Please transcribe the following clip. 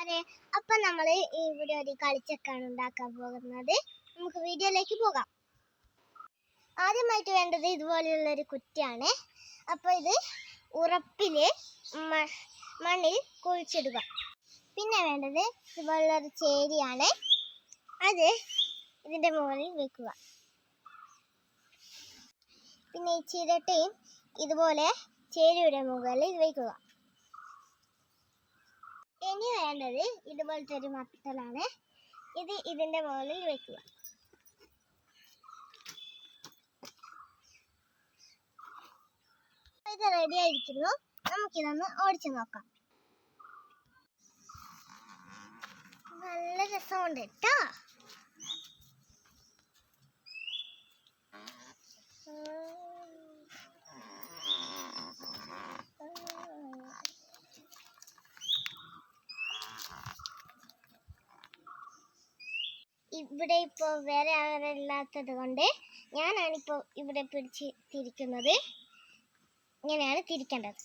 അതെ അപ്പൊ നമ്മൾ ഇവിടെ ഒരു കളിച്ചക്കാണ് ഉണ്ടാക്കാൻ പോകുന്നത്. നമുക്ക് വീഡിയോയിലേക്ക് പോകാം. ആദ്യമായിട്ട് വേണ്ടത് ഇതുപോലെയുള്ള ഒരു കുറ്റിയാണ്. അപ്പോൾ ഇത് ഉറപ്പിൽ മണ്ണിൽ കുഴിച്ചിടുക. പിന്നെ വേണ്ടത് ഇതുപോലുള്ള ഒരു ചേരിയാണ്. അത് ഇതിന്റെ മുകളിൽ വെക്കുക. പിന്നെ ഈ ചിരട്ടയും ഇതുപോലെ ചേരിയുടെ മുകളിൽ വെക്കുക. ഇനി വേണ്ടത് ഇതുപോലത്തെ ഒരു മട്ടലാണ് ഇത് ഇതിന്റെ മുകളിൽ വെക്കുക. ഇത് റെഡി ആയിരിക്കുന്നു. നമുക്കിതൊന്ന് ഓടിച്ചു നോക്കാം. നല്ല രസമുണ്ട് കേട്ടോ ഇവിടെ ഇപ്പോൾ വേറെ ആരില്ലാത്തത് കൊണ്ട് ഞാനാണിപ്പോൾ ഇവിടെ പിടിച്ച് തിരിക്കുന്നത്. ഇങ്ങനെയാണ് തിരിക്കേണ്ടത്.